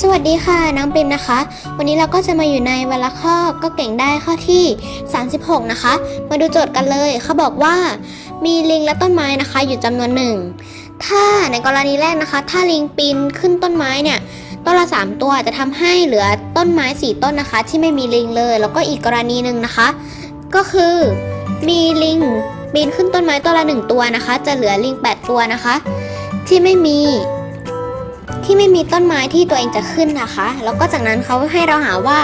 สวัสดีค่ะ น้องปิมนะคะ วันนี้เราก็จะมาอยู่ในวละข้อก็เก่งได้ข้อที่ 36 นะคะ มาดูโจทย์กันเลยเขาบอกว่า มีลิงและต้นไม้นะคะ อยู่จำนวนหนึ่งถ้าในกรณีแรกนะคะ ถ้าลิงปีนขึ้นต้นไม้เนี่ยต้นละ 3 ตัวจะทำให้เหลือต้นไม้ 4 ต้นนะคะ ที่ไม่มีลิงเลย แล้วก็อีกกรณีหนึ่งนะคะ ก็คือมีลิงปีนขึ้นต้นไม้ต้นละ 1 ตัวนะคะ จะเหลือลิง 8 ตัวนะคะ ที่ไม่มี ที่ไม่มีต้นไม้ที่ตัวเองจะขึ้นนะคะ แล้วก็จากนั้นเขาให้เราหาว่า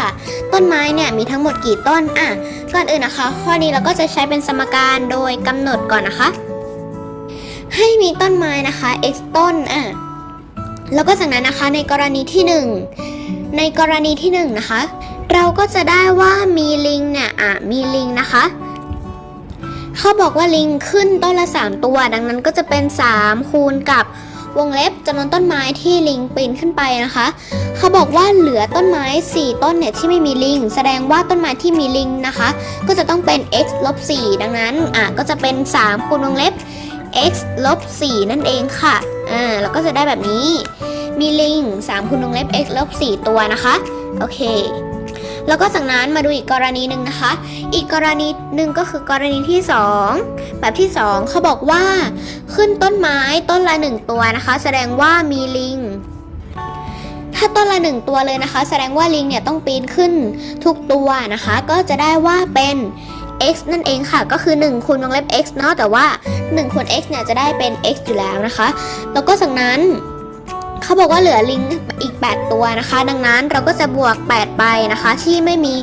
ต้นไม้เนี่ยมีทั้งหมดกี่ต้นอะก่อนอื่นนะคะ ข้อนี้เราก็จะใช้เป็นสมการโดยกำหนดก่อนนะคะ ให้มีต้นไม้นะคะ x ต้นอะแล้วก็จากนั้นนะคะในกรณีที่ 1 ในกรณีที่1นะคะเราก็จะได้ว่ามีลิงเนี่ยอะมีลิงนะคะเขาบอกว่าลิงขึ้นต้นละ 3 ตัว ดังนั้นก็จะเป็น3คูณกับ วงเล็บจำนวนต้นไม้ที่ลิงปีนขึ้นไปนะคะ เขาบอกว่าเหลือต้นไม้ 4 ต้นเนี่ยที่ไม่มีลิง แสดงว่าต้นไม้ที่มีลิงนะคะ ก็จะต้องเป็น x ลบ4ดังนั้นอะก็จะเป็น 3 คูณวงเล็บ x ลบ4นั่นเองค่ะอ่าแล้วก็จะได้แบบนี้ มีลิง 3คูณวงเล็บ x ลบ4ตัวนะคะ โอเค แล้วก็จากนั้นมาดูอีกกรณีหนึ่งนะคะ อีกกรณีหนึ่งก็คือกรณีที่ 2 แบบที่ 2เขาบอกว่า ขึ้นต้นไม้ต้นละ 1 ตัวนะคะ แสดงว่ามีลิงถ้าต้นละ 1 ตัวเลยนะคะ แสดงว่าลิงเนี่ยต้องปีนขึ้นทุกตัวนะคะ ก็จะได้ว่าเป็น x นั่นเองค่ะ ก็คือ 1คูณวงเล็บ x เนาะแต่ว่า 1คูณ x เนี่ยจะได้เป็น x อยู่แล้วนะคะ แล้วก็จากนั้น เขาบอกว่าเหลือลิงอีก 8 ตัวนะคะ ดังนั้นเราก็จะบวก 8 ไปนะคะ ที่ไม่มี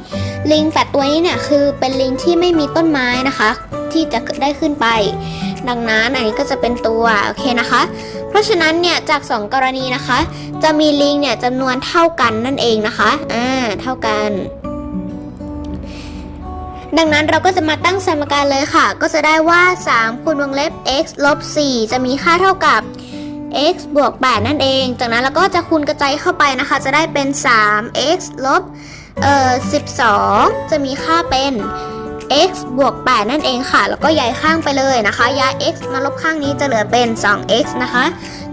ลิง 8 ตัวนี้เนี่ยคือเป็นลิงที่ไม่มีต้นไม้นะคะ ที่จะได้ขึ้นไป ดังนั้นอันนี้ก็จะเป็นตัวโอเคนะคะ เพราะฉะนั้นเนี่ยจาก 2 กรณีนะคะ จะมีลิงเนี่ยจำนวนเท่ากันนั่นเองนะคะอ่าเท่ากันดังนั้นเราก็จะมาตั้งสมการเลยค่ะ ก็จะได้ว่า 3 คูณวงเล็บ x ลบ 4 จะมีค่าเท่ากับ x บวก 8 นั่นเอง จากนั้นเราก็จะคูณกระจายเข้าไปนะคะ จะได้เป็น 3x ลบเอ่อ12 จะมีค่าเป็น x บวก 8 นั่นเองค่ะ แล้วก็ย้ายข้างไปเลยนะคะ ย้าย x มาลบข้างนี้จะเหลือเป็น 2x นะคะ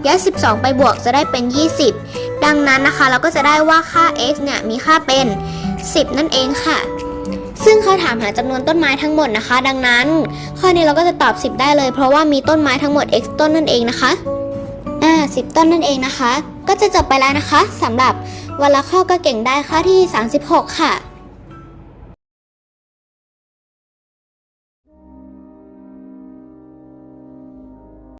ย้าย 12 ไปบวกจะได้เป็น 20 ดังนั้นนะคะ เราก็จะได้ว่าค่า x เนี่ยมีค่าเป็น 10 นั่นเองค่ะ ซึ่งเขาถามหาจำนวนต้นไม้ทั้งหมดนะคะ ดังนั้น ข้อนี้เราก็จะตอบ 10 ได้เลย เพราะว่ามีต้นไม้ทั้งหมด x ต้นนั่นเองนะคะ อ่าสิต้นนั่นเองนะคะ ก็จะจบไปแล้วนะคะสำหรับวันละข้อก็เก่งได้ข้อที่ 36 ค่ะ